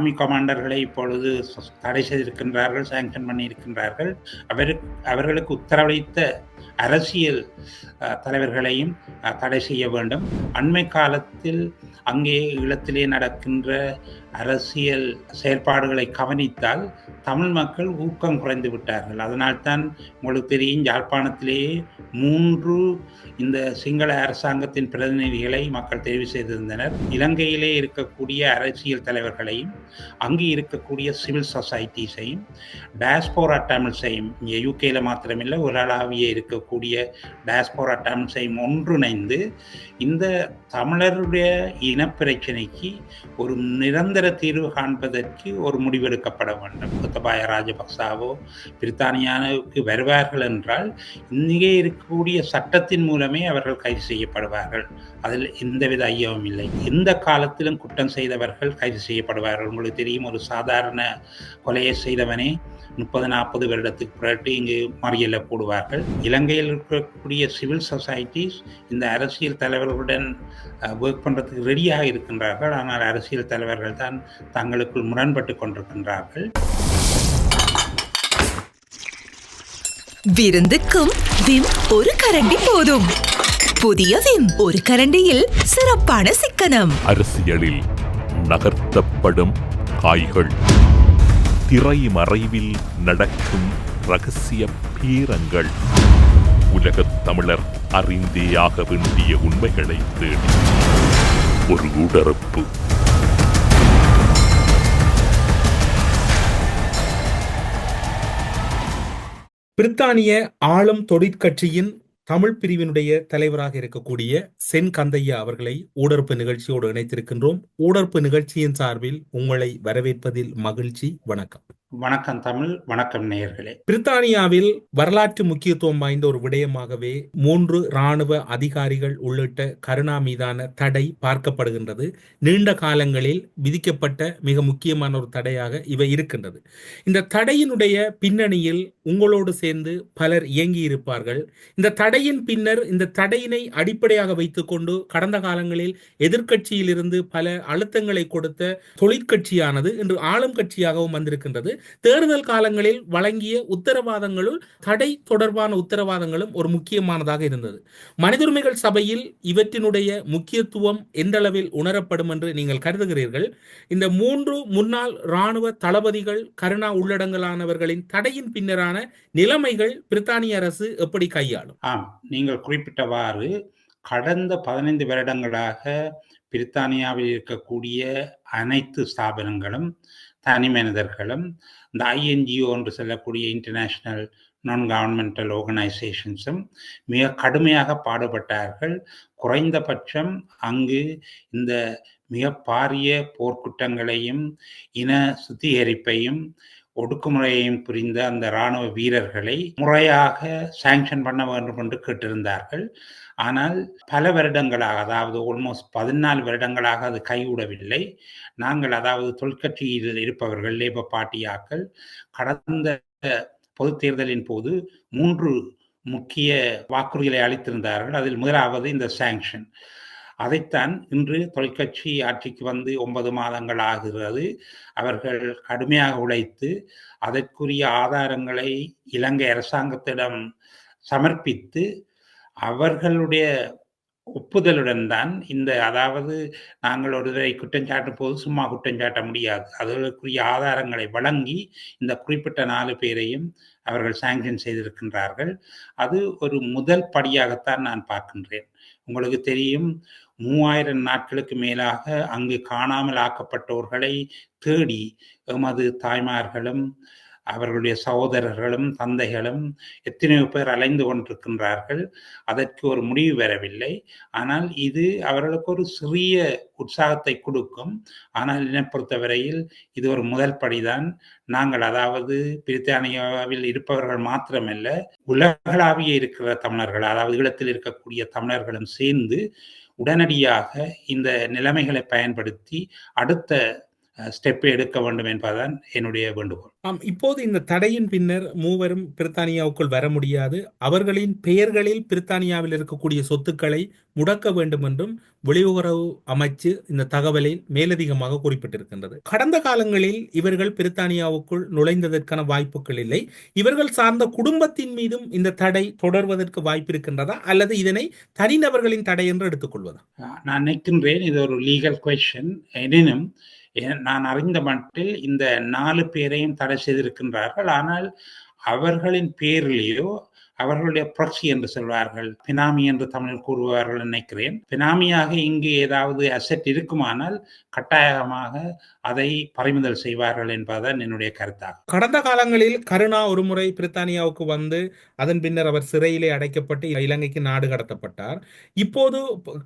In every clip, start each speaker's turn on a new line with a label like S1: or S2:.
S1: Army கமாண்டர்களை இப்பொழுது தடை செய்திருக்கின்றார்கள் சாங்ஷன் பண்ணியிருக்கின்றார்கள். அவர் அவர்களுக்கு உத்தரவளித்த அரசியல் தலைவர்களையும் தடை செய்ய வேண்டும். அண்மை காலத்தில் அங்கே ஈழத்திலே நடக்கின்ற அரசியல் செயற்பாடுகளை கவனித்தால் தமிழ் மக்கள் ஊக்கம் குறைந்து விட்டார்கள். அதனால்தான் உங்களுக்கு தெரியும் யாழ்ப்பாணத்திலேயே மூன்று இந்த சிங்கள அரசாங்கத்தின் பிரதிநிதிகளை மக்கள் தெரிவு செய்திருந்தனர். இலங்கையிலே இருக்கக்கூடிய அரசியல் தலைவர்களையும் அங்கே இருக்கக்கூடிய சிவில் சொசைட்டிஸையும் டேஸ்போரா தமிழ்ஸையும் இங்கே யூகேல மாத்திரமில்லை உலகளாவிய இருக்கக்கூடிய டேஸ்போரா தமிழ்ஸையும் ஒன்றிணைந்து இந்த தமிழருடைய இனப்பிரச்சனைக்கு ஒரு நிரந்தர தீர்வு காண்பதற்கு ஒரு முடிவெடுக்கப்பட வேண்டும். கோத்தபாய ராஜபக்சாவோ பிரித்தானியாவுக்கு வருவார்கள் என்றால் இங்கே இருக்கக்கூடிய சட்டத்தின் மூலமே அவர்கள் கைது செய்யப்படுவார்கள். அதில் எந்தவித ஐயமும் இல்லை. எந்த காலத்திலும் குற்றம் செய்தவர்கள் கைது செய்யப்படுவார்கள். உங்களுக்கு தெரியும் ஒரு சாதாரண கொலையை செய்தவனே முப்பது நாற்பது வருடத்துக்கு பிறகு இங்கு மறியல போடுவார்கள். இலங்கையில் இருக்கக்கூடிய சிவில் சொசைட்டிஸ் இந்த அரசியல் தலைவர்களுடன் ஒர்க் பண்ணுறதுக்கு ரெடியாக இருக்கின்றார்கள். ஆனால் அரசியல் தலைவர்கள் தான் தங்களுக்குள் முரண்பட்டு கொண்டிருக்கின்றார்கள்.
S2: விருந்துக்கும் விம் ஒரு கரண்டி போதும். புதிய விம் ஒரு கரண்டியில் சிறப்பான சிக்கனம்.
S3: அரசியலில் நகர்த்தப்படும் காய்கள். திரை மறைவில் நடக்கும் ரகசிய பீரங்கள். உலகத் தமிழர் அறிந்தேயாக வேண்டிய உண்மைகளை தேடி. ஒரு உடறுப்பு
S4: பிரித்தானிய ஆளும் தொழிற்கட்சியின் தமிழ் பிரிவினுடைய தலைவராக இருக்கக்கூடிய சென் கந்தையா அவர்களை ஊடறுப்பு நிகழ்ச்சியோடு இணைத்திருக்கின்றோம். ஊடறுப்பு நிகழ்ச்சியின் சார்பில் உங்களை வரவேற்பதில் மகிழ்ச்சி. வணக்கம்.
S1: வணக்கம் தமிழ் வணக்கம் நேயர்களே.
S4: பிரித்தானியாவில் வரலாற்று முக்கியத்துவம் வாய்ந்த ஒரு விடயமாகவே மூன்று இராணுவ அதிகாரிகள் உள்ளிட்ட கருணா மீதான தடை பார்க்கப்படுகின்றது. நீண்ட காலங்களில் விதிக்கப்பட்ட மிக முக்கியமான ஒரு தடையாக இவை இருக்கின்றது. இந்த தடையினுடைய பின்னணியில் உங்களோடு சேர்ந்து பலர் இயங்கி இருப்பார்கள் இந்த தடையின் பின்னர் இந்த தடையினை அடிப்படையாக வைத்துக்கொண்டு கடந்த காலங்களில் எதிர்க்கட்சியிலிருந்து பல அழுத்தங்களை கொடுத்த தொழிற்கட்சியானது இன்று ஆளும் கட்சியாகவும் வந்திருக்கின்றது. தேர்தல் காலங்களில் வழங்கிய உத்தரவாதங்களுள் தடை தொடர்பான உத்தரவாதங்களும் ஒரு முக்கியமானதாக இருந்தது. மனித உரிமைகள் சபையில் இவற்றினுடைய முக்கியத்துவம் எந்த அளவில் உணரப்படும் என்று நீங்கள் கருதுகிறீர்கள்? இந்த மூன்று முன்னாள் இராணுவ தளபதிகள் கருணா உள்ளடங்கலானவர்களின் தடையின் பின்னரான நிலைமைகள் பிரித்தானிய அரசு எப்படி கையாளும்?
S1: ஆம் நீங்கள் குறிப்பிட்டவாறு கடந்த பதினைந்து வருடங்களாக பிரித்தானியாவில் இருக்கக்கூடிய அனைத்து ஸ்தாபனங்களும் தனி மனிதர்களும் இந்த ஐஎன்ஜிஓ என்று சொல்லக்கூடிய இன்டர்நேஷ்னல் நான் கவர்மெண்டல் ஆர்கனைசேஷன்ஸும் மிக கடுமையாக பாடுபட்டார்கள். குறைந்தபட்சம் அங்கு இந்த மிக பாரிய போர்க்குற்றங்களையும் இன சுத்திகரிப்பையும் ஒடுக்குமுறையையும் புரிந்த அந்த இராணுவ வீரர்களை முறையாக சாங்ஷன் பண்ண வேண்டும் என்று கேட்டிருந்தார்கள். ஆனால் பல வருடங்களாக அதாவது ஆல்மோஸ்ட் பதினாலு வருடங்களாக அது கைவிடவில்லை நாங்கள் அதாவது தொழிற்கட்சியில் இருப்பவர்கள் லேபர் பார்ட்டியாக்கள் கடந்த பொது தேர்தலின் போது மூன்று முக்கிய வாக்குறுதிகளை அளித்திருந்தார்கள். அதில் முதலாவது இந்த சாங்ஷன் அதைத்தான் இன்று தொலைக்காட்சி ஆட்சிக்கு வந்து ஒன்பது மாதங்கள் ஆகிறது. அவர்கள் கடுமையாக உழைத்து அதற்குரிய ஆதாரங்களை இலங்கை அரசாங்கத்திடம் சமர்ப்பித்து அவர்களுடைய ஒப்புதலுடன் தான் இந்த அதாவது நாங்கள் ஒருவரை குற்றம் சாட்டும் போது சும்மா குற்றம் சாட்ட முடியாது. அதற்குரிய ஆதாரங்களை வழங்கி இந்த குறிப்பிட்ட நாலு பேரையும் அவர்கள் சாங்ஷன் செய்திருக்கின்றார்கள். அது ஒரு முதல் படியாகத்தான் நான் பார்க்கின்றேன். உங்களுக்கு தெரியும் மூவாயிரம் நாட்களுக்கு மேலாக அங்கு காணாமல் ஆக்கப்பட்டோர்களை தேடி எமது தாய்மார்களும் அவர்களுடைய சகோதரர்களும் தந்தைகளும் எத்தனையோ பேர் அலைந்து கொண்டிருக்கின்றார்கள். அதற்கு ஒரு முடிவு வரவில்லை. ஆனால் இது அவர்களுக்கு ஒரு சிறிய உற்சாகத்தை கொடுக்கும். ஆனால் என்னை பொறுத்தவரையில் இது ஒரு முதல் படிதான். நாங்கள் அதாவது பிரித்தானியாவில் இருப்பவர்கள் மாத்திரமல்ல உலகளாவிய இருக்கிற தமிழர்கள் அதாவது ஈழத்தில் இருக்கக்கூடிய தமிழர்களும் சேர்ந்து உடனடியாக இந்த நிலைமைகளை பயன்படுத்தி அடுத்த ஸ்டெப் எடுக்க வேண்டும் என்பதுதான் என்னுடைய வேண்டுகோள்.
S4: ஆம் இப்போது இந்த தடையின் பின்னர் மூவரும் பிரித்தானியாவுக்குள் வர முடியாது. அவர்களின் பெயர்களில் பிரித்தானியாவில் இருக்கக்கூடிய சொத்துக்களை முடக்க வேண்டும் என்றும் வெளியுறவு அமைச்சு இந்த தகவலை மேலதிகமாக குறிப்பிட்டிருக்கின்றது. கடந்த காலங்களில் இவர்கள் பிரித்தானியாவுக்குள் நுழைந்ததற்கான வாய்ப்புகள் இல்லை. இவர்கள் சார்ந்த குடும்பத்தின் மீதும் இந்த தடை தொடர்வதற்கு வாய்ப்பு இருக்கின்றதா அல்லது இதனை தனிநபர்களின் தடை என்று எடுத்துக்கொள்வதா?
S1: நான் நினைக்கின்றேன் இது ஒரு லீகல் கொஸ்டின் எனினும் நான் அறிந்த மட்டில் இந்த நாலு பேரையும் தடை செய்திருக்கின்றார்கள். ஆனால் அவர்களின் பேரிலேயோ அவர்களுடைய புரட்சி என்று சொல்வார்கள். பினாமி என்று தமிழில் கூறுவார்கள் நினைக்கிறேன். பினாமியாக இங்கு ஏதாவது அசெட் இருக்குமானால் கட்டாயமாக அதை பறிமுதல் செய்வார்கள் என்பதுதான் என்னுடைய கருத்தாகும்
S4: கடந்த காலங்களில் கருணா ஒருமுறை பிரித்தானியாவுக்கு வந்து அதன் பின்னர் அவர் சிறையிலே அடைக்கப்பட்டு இலங்கைக்கு நாடு கடத்தப்பட்டார். இப்போது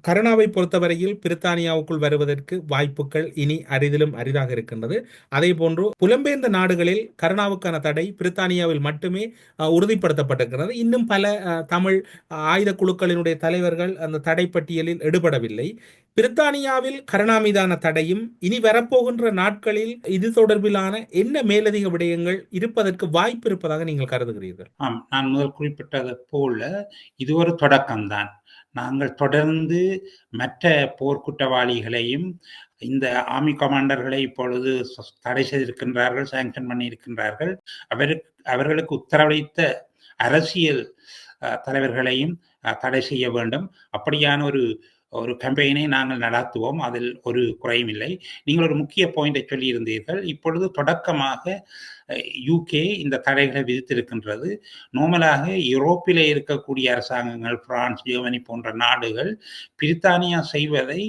S4: கருணாவை பொறுத்தவரையில் பிரித்தானியாவுக்குள் வருவதற்கு வாய்ப்புகள் இனி அரிதிலும் அரிதாக இருக்கின்றது. அதே போன்று புலம்பெயர்ந்த நாடுகளில் கருணாவுக்கான தடை பிரித்தானியாவில் மட்டுமே உறுதிப்படுத்தப்பட்டிருக்கிறது. இன்னும் பல தமிழ் ஆயுத குழுக்களினுடைய தலைவர்கள் அந்த தடை பட்டியலில் எடுபடவில்லை. பிரித்தானியாவில் கருணா மீதான தடையும் இனி வரப்போகின்ற நாட்களில் இது தொடர்பிலான என்ன மேலதிக விடயங்கள் இருப்பதற்கு வாய்ப்பு இருப்பதாக நீங்கள் கருதுகிறீர்கள்?
S1: ஆம் நான் முதல் குறிப்பிட்டது போல இது ஒரு தொடக்கம்தான். நாங்கள் தொடர்ந்து மற்ற போர்க்குற்றவாளிகளையும் இந்த ஆர்மி கமாண்டர்களை இப்பொழுது தடை செய்திருக்கின்றார்கள் சாங்ஷன் பண்ணியிருக்கின்றார்கள். அவருக்கு அவர்களுக்கு உத்தரவளித்த அரசியல் தலைவர்களையும் தடை செய்ய வேண்டும். அப்படியான ஒரு ஒரு கம்பெயினை நாங்கள் நடத்துவோம். அதில் ஒரு குறையும் இல்லை. நீங்கள் ஒரு முக்கிய பாயிண்டை சொல்லியிருந்தீர்கள். இப்பொழுது தொடக்கமாக யூகே இந்த தடைகளை விதித்திருக்கின்றது. நோமலாக யூரோப்பிலே இருக்கக்கூடிய அரசாங்கங்கள் பிரான்ஸ் ஜெர்மனி போன்ற நாடுகள் பிரித்தானியா செய்வதை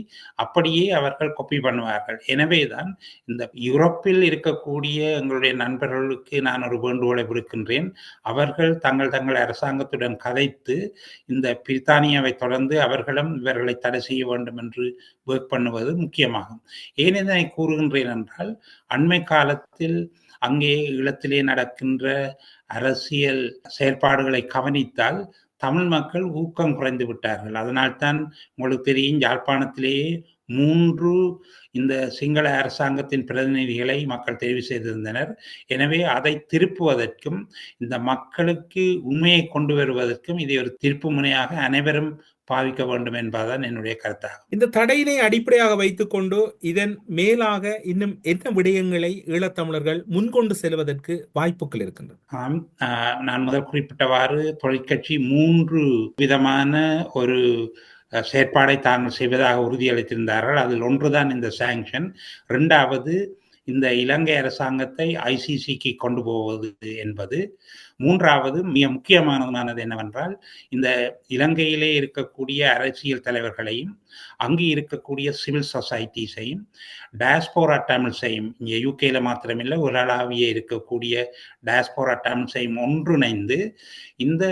S1: அப்படியே அவர்கள் கொப்பி பண்ணுவார்கள். எனவே தான் இந்த யூரோப்பில் இருக்கக்கூடிய எங்களுடைய நண்பர்களுக்கு நான் ஒரு வேண்டுகோளை விடுக்கின்றேன். அவர்கள் தங்கள் தங்கள் அரசாங்கத்துடன் கதைத்து இந்த பிரித்தானியாவை தொடர்ந்து அவர்களும் இவர்களை தடை செய்ய வேண்டும் என்று ஒர்க் பண்ணுவது முக்கியமாகும். ஏன் இதனை கூறுகின்றேன் என்றால் அண்மை காலத்தில் அங்கே ஈழத்திலே நடக்கின்ற அரசியல் செயற்பாடுகளை கவனித்தால் தமிழ் மக்கள் ஊக்கம் குறைந்து விட்டார்கள். அதனால்தான் உங்களுக்கு தெரியும் யாழ்ப்பாணத்திலேயே மூன்று இந்த சிங்கள அரசாங்கத்தின் பிரதிநிதிகளை மக்கள் தெரிவு செய்திருந்தனர். எனவே அதை திருப்புவதற்கும் இந்த மக்களுக்கு உண்மையை கொண்டு வருவதற்கும் இதை ஒரு திருப்பு முனையாக அனைவரும் பாவிக்க வேண்டும் என்பதுதான் என்னுடைய கருத்தாகும்.
S4: இந்த தடையினை அடிப்படையாக வைத்துக்கொண்டு இதன் மேலாக இன்னும் என்ன விடயங்களை ஈழத்தமிழர்கள் முன்கொண்டு செல்வதற்கு வாய்ப்புகள் இருக்கின்றன.
S1: ஆம். நான் முதல் குறிப்பிட்டவாறு தொழிற்கட்சி மூன்று விதமான ஒரு செயற்பாடை தாங்கள் செய்வதாக உறுதியளித்திருந்தார்கள். அதில் ஒன்றுதான் இந்த சாங்ஷன் இரண்டாவது இந்த இலங்கை அரசாங்கத்தை ஐசிசிக்கு கொண்டு போவது என்பது. மூன்றாவது மிக முக்கியமானதுமானது என்னவென்றால் இந்த இலங்கையிலே இருக்கக்கூடிய அரசியல் தலைவர்களையும் அங்கு இருக்கக்கூடிய சிவில் சொசைட்டிஸையும் டயஸ்போரா தமிழ்ஸையும் இங்கே யூகேல மாத்திரமில்லை உலகளாவிய இருக்கக்கூடிய டயஸ்போரா தமிழ்ஸையும் ஒன்றிணைந்து இந்த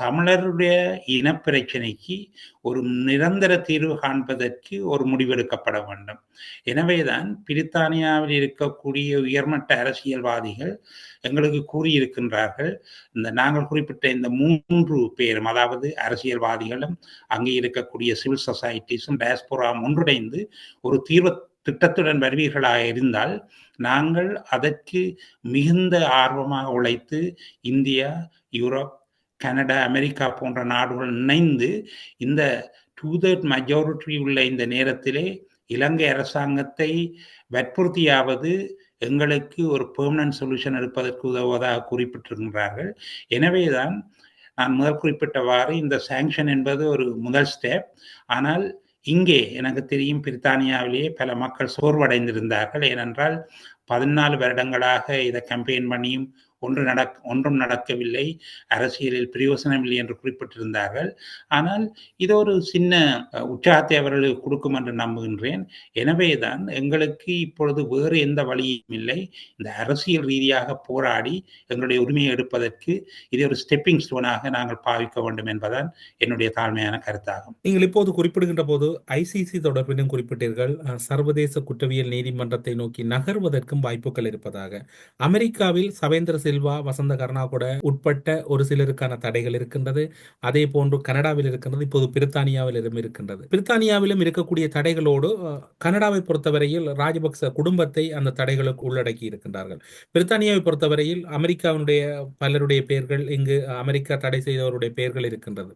S1: தமிழருடைய இனப்பிரச்சனைக்கு ஒரு நிரந்தர தீர்வு காண்பதற்கு ஒரு முடிவெடுக்கப்பட வேண்டும். எனவேதான் பிரித்தானியாவில் இருக்கக்கூடிய உயர்மட்ட அரசியல்வாதிகள் எங்களுக்கு கூறியிருக்கின்றார்கள் இந்த நாங்கள் குறிப்பிட்ட இந்த மூன்று பேரும் அதாவது அரசியல்வாதிகளும் அங்கே இருக்கக்கூடிய சிவில் சொசைட்டிஸும் டயஸ்போராவும் ஒன்றிணைந்து ஒரு தீர்வு திட்டத்துடன் வருவீர்களாக இருந்தால் நாங்கள் அதற்கு மிகுந்த ஆர்வமாக உழைத்து இந்தியா யூரோப் கனடா அமெரிக்கா போன்ற நாடுகள் இணைந்து இந்த டூ தேர்ட் மெஜாரிட்டி உள்ள இந்த நேரத்திலே இலங்கை அரசாங்கத்தை வற்புறுத்தியாவது எங்களுக்கு ஒரு பெர்மனன்ட் சொல்யூஷன் எடுப்பதற்கு உதவுவதாக குறிப்பிட்டிருக்கின்றார்கள் எனவேதான் நான் முதல் குறிப்பிட்டவாறு இந்த சேங்ஷன் என்பது ஒரு முதல் ஸ்டெப் ஆனால் இங்கே எனக்கு தெரியும் பிரித்தானியாவிலேயே பல மக்கள் சோர்வடைந்திருந்தார்கள். ஏனென்றால் பதினாலு வருடங்களாக இதை கம்பெயின் பண்ணியும் ஒன்று நடக் ஒன்றும் நடக்கவில்லை. அரசியலில் பிரயோசனமில்லை என்று குறிப்பிட்டிருந்தார்கள். ஆனால் இது ஒரு சின்ன உற்சாகத்தை அவர்களுக்கு கொடுக்கும் என்று நம்புகின்றேன். எனவேதான் எங்களுக்கு இப்பொழுது வேறு எந்த வழியும் இல்லை. இந்த அரசியல் ரீதியாக போராடி எங்களுடைய உரிமையை எடுப்பதற்கு இதை ஒரு ஸ்டெப்பிங் ஸ்டோனாக நாங்கள் பாவிக்க வேண்டும் என்பதுதான் என்னுடைய தாழ்மையான கருத்தாகும்.
S4: நீங்கள் இப்போது குறிப்பிடுகின்ற போது ஐசிசி தொடர்பிலும் குறிப்பிட்டீர்கள். சர்வதேச குற்றவியல் நீதிமன்றத்தை நோக்கி நகர்வதற்கும் வாய்ப்புகள் இருப்பதாக. அமெரிக்காவில் சவேந்திர சில்வா வசந்த கருணாகுட உட்பட்ட ஒரு சிலருக்கான தடைகள் இருக்கின்றது. அதே போன்று கனடாவில் இருக்கின்றது இப்போது பிரித்தானியாவிலும் இருக்கின்றது. பிரித்தானியாவிலும் இருக்கக்கூடிய தடைகளோடு கனடாவை பொறுத்தவரையில் ராஜபக்ச குடும்பத்தை அந்த தடைகளுக்கு உள்ளடக்கி இருக்கின்றார்கள். பிரித்தானியாவை பொறுத்தவரையில் அமெரிக்காவினுடைய பலருடைய பெயர்கள் இங்கு அமெரிக்கா தடை செய்தவருடைய பெயர்கள் இருக்கின்றது.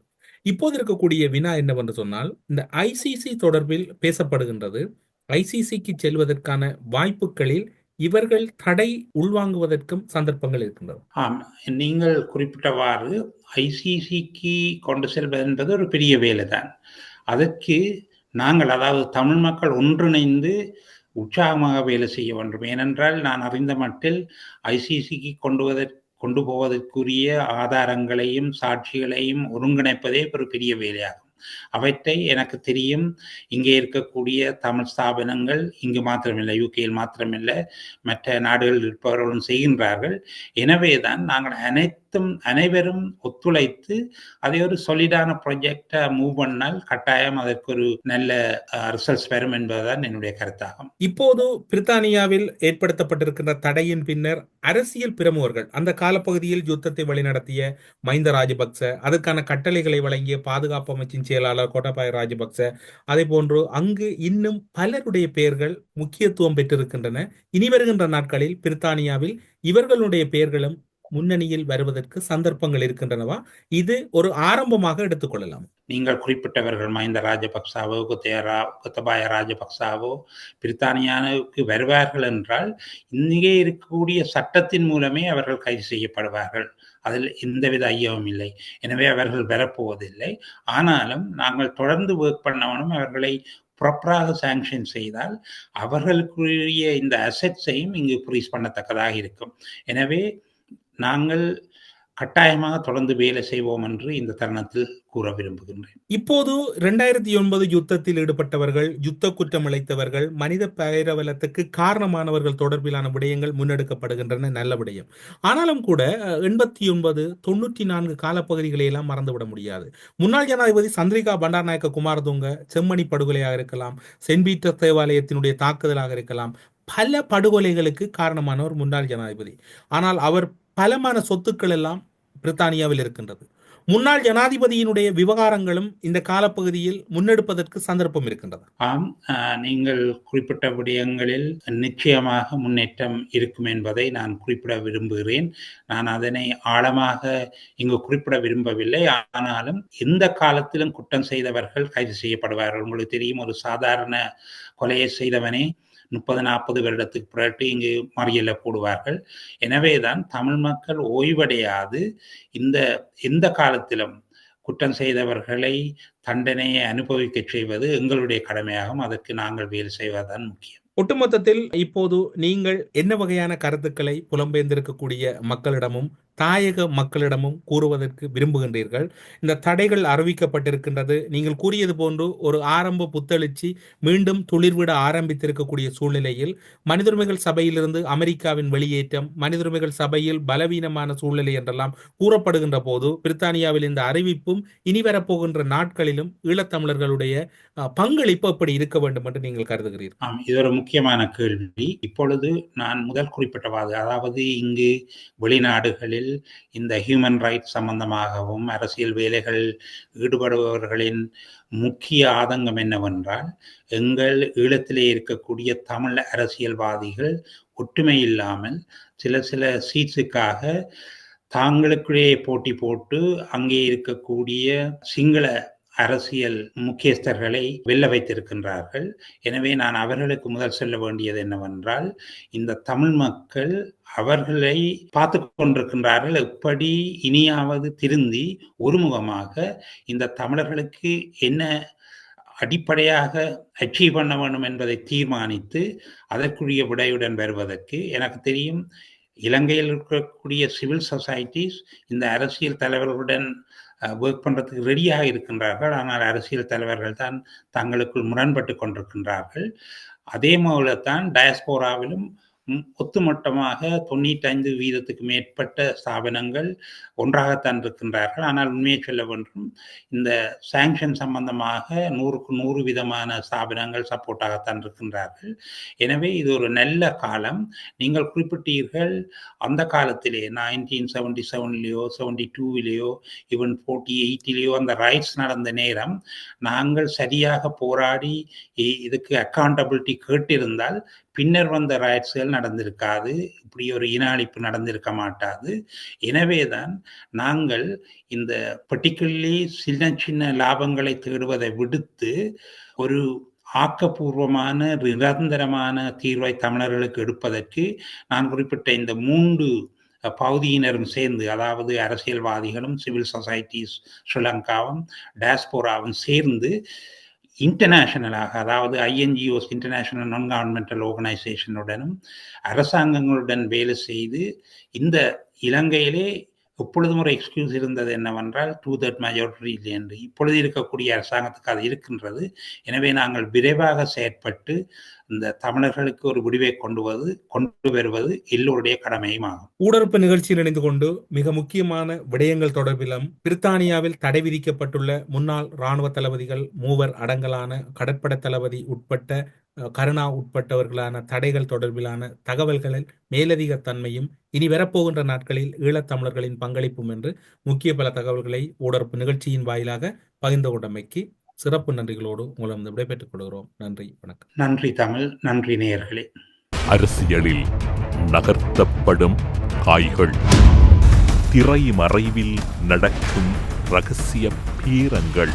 S4: இப்போது இருக்கக்கூடிய வினா என்னவென்று சொன்னால் இந்த ஐசிசி தொடர்பில் பேசப்படுகின்றது. ஐசிசிக்கு செல்வதற்கான வாய்ப்புகளில் இவர்கள் தடை உள்வாங்குவதற்கும் சந்தர்ப்பங்கள் இருக்கின்றன.
S1: ஆம். நீங்கள் குறிப்பிட்டவாறு ஐசிசிக்கு கொண்டு செல்வது என்பது ஒரு பெரிய வேலைதான். அதற்கு நாங்கள் அதாவது தமிழ் மக்கள் ஒன்றிணைந்து உற்சாகமாக வேலை செய்ய வேண்டும். ஏனென்றால் நான் அறிந்த மட்டில் ஐசிசிக்கு கொண்டுவதற்கு கொண்டு போவதற்குரிய ஆதாரங்களையும் சாட்சிகளையும் ஒருங்கிணைப்பதே ஒரு பெரிய வேலையாகும். அவற்றை எனக்கு தெரியும். இங்கே இருக்கக்கூடிய தமிழ் ஸ்தாபனங்கள் இங்கு மாத்திரமில்லை யூகேயில் மாத்திரமில்லை. மற்ற நாடுகளில் இருப்பவர்களும் செய்கின்றார்கள். எனவேதான் நாங்கள் அனைத்து அனைத்தும் அனைவரும் ஒத்துழைத்து அதை ஒரு சொலிடான ப்ராஜெக்டா மூவ் பண்ணால் கட்டாயம் அதற்கு ஒரு நல்ல ரிசல்ட்ஸ் வரும் என்பதுதான் என்னுடைய கருத்தாகும்.
S4: இப்போது பிரித்தானியாவில் ஏற்படுத்தப்பட்டிருக்கின்ற தடையின் பின்னர் அரசியல் பிரமுகர்கள் அந்த காலப்பகுதியில் யுத்தத்தை வழிநடத்திய மஹிந்த ராஜபக்ச அதற்கான கட்டளைகளை வழங்கிய பாதுகாப்பு அமைச்சின் செயலாளர் கோட்டாபாய ராஜபக்ச அதே போன்று அங்கு இன்னும் பலருடைய பெயர்கள் முக்கியத்துவம் பெற்றிருக்கின்றன. இனி வருகின்ற நாட்களில் பிரித்தானியாவில் இவர்களுடைய பெயர்களும் முன்னணியில் வருவதற்கு சந்தர்ப்பங்கள் இருக்கின்றனவா? இது ஒரு ஆரம்பமாக எடுத்துக்கொள்ளலாம்.
S1: நீங்கள் குறிப்பிட்டவர்கள் மஹிந்த ராஜபக்சாவோ குத்தேரா குத்தபாய ராஜபக்சாவோ பிரித்தானியாவுக்கு வருவார்கள் என்றால் இங்கே இருக்கக்கூடிய சட்டத்தின் மூலமே அவர்கள் கைது செய்யப்படுவார்கள். அதில் எந்தவித ஐயமும் இல்லை. எனவே அவர்கள் வரப்போவதில்லை. ஆனாலும் நாங்கள் தொடர்ந்து ஒர்க் பண்ணவனும் அவர்களை ப்ராப்பராக சாங்ஷன் செய்தால் அவர்களுக்குரிய இந்த அசெட்ஸையும் இங்கு ப்ரீஸ் பண்ணத்தக்கதாக இருக்கும். எனவே நாங்கள் கட்டாயமாக தொடர்ந்து வேலை செய்வோம் என்று இந்த தருணத்தில் கூற விரும்புகின்றேன்.
S4: இப்போது இரண்டாயிரத்தி ஒன்பது யுத்தத்தில் ஈடுபட்டவர்கள் யுத்த குற்றம் இழைத்தவர்கள் மனித பேரவலத்துக்கு காரணமானவர்கள் தொடர்பிலான விடயங்கள் முன்னெடுக்கப்படுகின்றன நல்ல விடயம். ஆனாலும் கூட எண்பத்தி ஒன்பது தொண்ணூற்றி நான்கு காலப்பகுதிகளை எல்லாம் மறந்துவிட முடியாது. முன்னாள் ஜனாதிபதி சந்திரிகா பண்டாரநாயக்க குமாரதுங்க செம்மணி படுகொலையாக இருக்கலாம் சென்ட் பீட்டர் தேவாலயத்தினுடைய தாக்குதலாக இருக்கலாம் பல படுகொலைகளுக்கு காரணமானவர் முன்னாள் ஜனாதிபதி. ஆனால் அவர் பலமான சொத்துக்கள் எல்லாம் பிரித்தானியாவில் இருக்கின்றது. முன்னாள் ஜனாதிபதியினுடைய விவகாரங்களும் இந்த காலப்பகுதியில் முன்னெடுப்பதற்கு சந்தர்ப்பம் இருக்கின்றது.
S1: ஆம் ஆஹ், நீங்கள் குறிப்பிட்ட விடயங்களில் நிச்சயமாக முன்னேற்றம் இருக்கும் என்பதை நான் குறிப்பிட விரும்புகிறேன். நான் அதனை ஆழமாக இங்கு குறிப்பிட விரும்பவில்லை. ஆனாலும் எந்த காலத்திலும் குற்றம் செய்தவர்கள் கைது செய்யப்படுவார்கள். உங்களுக்கு தெரியும் ஒரு சாதாரண கொலையை செய்தவனே முப்பது நாற்பது வருடத்துக்கு பிறகு இங்கு மறியல போடுவார்கள். எனவேதான் தமிழ் மக்கள் ஓய்வடையாது. இந்த எந்த காலத்திலும் குற்றம் செய்தவர்களை தண்டனையை அனுபவிக்க செய்வது எங்களுடைய கடமையாகும். அதற்கு நாங்கள் வேலை செய்வதுதான் முக்கியம்.
S4: ஒட்டுமொத்தத்தில் இப்போது நீங்கள் என்ன வகையான கருத்துக்களை புலம்பெயர்ந்திருக்கக்கூடிய மக்களிடமும் தாயக மக்களிடமும் கூறுவதற்கு விரும்புகின்றீர்கள். இந்த தடைகள் அறிவிக்கப்பட்டிருக்கின்றது. நீங்கள் கூறியது போன்று ஒரு ஆரம்ப புத்தெழுச்சி மீண்டும் துளிர்விட ஆரம்பித்திருக்கக்கூடிய சூழ்நிலையில் மனிதுரிமைகள் சபையிலிருந்து அமெரிக்காவின் வெளியேற்றம் மனிதுரிமைகள் சபையில் பலவீனமான சூழ்நிலை என்றெல்லாம் கூறப்படுகின்ற போது பிரித்தானியாவில் இந்த அறிவிப்பும் இனி வரப்போகின்ற நாட்களிலும் ஈழத்தமிழர்களுடைய பங்களிப்பு அப்படி இருக்க வேண்டும் என்று நீங்கள் கருதுகிறீர்கள்.
S1: ஆம் இது ஒரு முக்கியமான கேள்வி. இப்பொழுது நான் முதல் குறிப்பிட்டவாறு அதாவது இங்கு வெளிநாடுகளில் இந்த ஹியூமன் ரைட்ஸ் சம்பந்தமாகவும் அரசியல் வேலைகளில் ஈடுபடுபவர்களின் முக்கிய ஆதங்கம் என்னவென்றால் எங்கள் ஈழத்திலே இருக்கக்கூடிய தமிழ் அரசியல்வாதிகள் ஒற்றுமை இல்லாமல் சில சில சீட்ஸுக்காக தாங்களுக்குள்ளேயே போட்டி போட்டு அங்கே இருக்கக்கூடிய சிங்கள அரசியல் முக்கியஸ்தர்களை வெல்ல வைத்திருக்கின்றார்கள். எனவே நான் அவர்களுக்கு முதல் சொல்ல வேண்டியது என்னவென்றால் இந்த தமிழ் மக்கள் அவர்களை பார்த்து கொண்டிருக்கின்றார்கள். எப்படி இனியாவது திருந்தி ஒருமுகமாக இந்த தமிழர்களுக்கு என்ன அடிப்படையாக அச்சீவ் பண்ண வேண்டும் என்பதை தீர்மானித்து அதற்குரிய விடையுடன் வருவதற்கு எனக்கு தெரியும் இலங்கையில் இருக்கக்கூடிய சிவில் சொசைட்டிஸ் இந்த அரசியல் தலைவர்களுடன் ஒர்க் பண்ணுறதுக்கு ரெடியாக இருக்கின்றார்கள். ஆனால் அரசியல் தலைவர்கள் தான் தங்களுக்குள் முரண்பட்டு கொண்டிருக்கின்றார்கள். அதே போல தான் டயஸ்போராவிலும் ம், தொண்ணூற்றைந்து வீதத்துக்கு மேற்பட்ட ஸ்தாபனங்கள் ஒன்றாகத்தான் இருக்கின்றார்கள். ஆனால் உண்மையை சொல்ல வேண்டும் இந்த சாங்ஷன் சம்பந்தமாக நூறுக்கு நூறு விதமான ஸ்தாபனங்கள் சப்போர்ட்டாகத்தான் இருக்கின்றார்கள். எனவே இது ஒரு நல்ல காலம். நீங்கள் குறிப்பிட்டீர்கள் அந்த காலத்திலே நைன்டீன் செவன்டி செவன்லேயோ செவன்டி டூவிலேயோ ஈவன் ஃபோர்ட்டி எயிட்டிலேயோ அந்த ரைட்ஸ் நடந்த நேரம் நாங்கள் சரியாக போராடி இதுக்கு அக்கௌண்டபிலிட்டி கேட்டிருந்தால் பின்னர் வந்த ராய்ட்ஸ்கள் நடந்திருக்காது. இப்படி ஒரு இன அழிப்பு நடந்திருக்க மாட்டாது. எனவேதான் நாங்கள் இந்த பர்டிகுலர்லி சின்ன சின்ன லாபங்களை தேடுவதை விடுத்து ஒரு ஆக்கப்பூர்வமான நிரந்தரமான தீர்வை தமிழர்களுக்கு எடுப்பதற்கு நான் குறிப்பிட்ட இந்த மூன்று பகுதியினரும் சேர்ந்து அதாவது அரசியல்வாதிகளும் சிவில் சொசைட்டிஸ் ஸ்ரீலங்காவும் டேஸ்போராவும் சேர்ந்து இன்டர்நேஷனலாக அதாவது ஐஎன்ஜிஓஸ் இன்டர்நேஷனல் நான் கவர்மெண்டல் ஆர்கனைசேஷனுடனும் அரசாங்கங்களுடன் வேலை செய்து இந்த இலங்கையிலே எப்பொழுதும் ஒரு எக்ஸ்கியூஸ் இருந்தது என்னவென்றால் டூ தட் மெஜாரிட்டி என்று. இப்பொழுது இருக்கக்கூடிய அரசாங்கத்துக்கு அது இருக்கின்றது. எனவே நாங்கள் விரைவாக செயற்பட்டு இந்த தமிழர்களுக்கு ஒரு முடிவை கொண்டு வருவது கொண்டு வருவது எல்லோருடைய கடமையும் ஆகும்.
S4: ஊடறுப்பு நிகழ்ச்சியில் இணைந்து கொண்டு மிக முக்கியமான விடயங்கள் தொடர்பிலும் பிரித்தானியாவில் தடை விதிக்கப்பட்டுள்ள முன்னாள் ராணுவ தளபதிகள் மூவர் அடங்கலான கடற்படை தளபதி உட்பட்ட கருணா உட்பட்டவர்களான தடைகள் தொடர்பிலான தகவல்களில் மேலதிக தன்மையும் இனி வரப்போகின்ற நாட்களில் ஈழத்தமிழர்களின் பங்களிப்பும் என்று முக்கிய பல தகவல்களை ஊடறுப்பு நிகழ்ச்சியின் வாயிலாக பகிர்ந்து கொண்டமைக்கு சிறப்பு நன்றிகளோடு உங்களிடம் விடைபெற்றுக் கொள்கிறோம். நன்றி வணக்கம்.
S1: நன்றி தமிழ் நன்றி நேயர்களே.
S3: அரசியலில் நகர்த்தப்படும் காய்கள். திரைமறைவில் நடக்கும் ரகசிய பீரங்கள்.